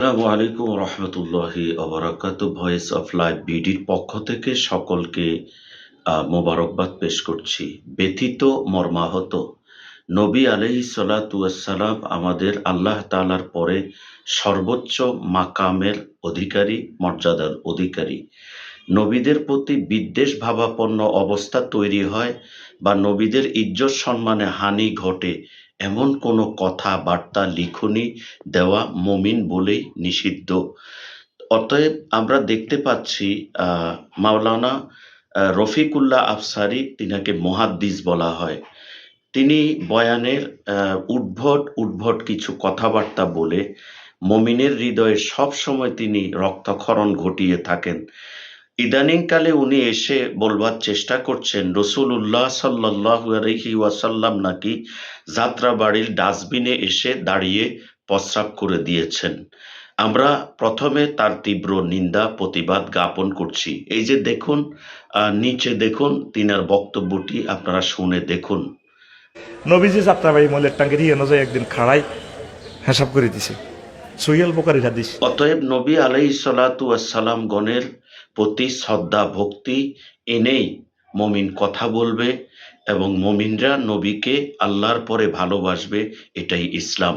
আসসালামু আলাইকুম রহমতুল্লাহি অবরাকাত ভয়েস অফ লাইভ বিডির পক্ষ থেকে সকলকে মোবারকবাদ পেশ করছি। ব্যথিত, মর্মাহত নবী আলহি সালাম আমাদের আল্লাহ তাআলার পরে সর্বোচ্চ মাকামের অধিকারী, মর্যাদার অধিকারী। নবীদের প্রতি বিদ্বেষ ভাবাপন্ন অবস্থা তৈরি হয় বা নবীদের ইজ্জত সম্মানে হানি ঘটে এমন কোনো কথা বার্তা লিখনি দেওয়া মমিন বলেই নিষিদ্ধ। অতএব আমরা দেখতে পাচ্ছি মাওলানা রফিকুল্লাহ আফসারি তিনাকে মহাদ্দিস বলা হয়। তিনি বয়ানের উদ্ভট উদ্ভট কিছু কথাবার্তা বলে মমিনের হৃদয়ে সব সময় তিনি রক্তক্ষরণ ঘটিয়ে থাকেন। ইদানিংকালে উনি এসে বলবার চেষ্টা করছেন রসুল্লাহ সাল্লাহ আলহি ওয়াসাল্লাম নাকি যাত্রাবাড়ির ডাস্টবিনে এসে দাঁড়িয়ে প্রস্রাব করে দিয়েছেন। আমরা প্রথমে তার তীব্র নিন্দা প্রতিবাদ জ্ঞাপন করছি। এই যে দেখুন নিচে দেখুন তিনার বক্তব্যটি আপনারা শুনে দেখুন। নবীজি যাত্রাবাড়ি মলের টাঙ্গের নজয় একদিন খাড়াই হিসাব করে দিছে। বোকারি হাদিস। অতএব নবী আলাই সালাম গণের প্রতি শ্রদ্ধা, ভক্তি এনেই মমিন কথা বলবে এবং মমিনরা নবীকে আল্লাহর পরে ভালোবাসবে, এটাই ইসলাম।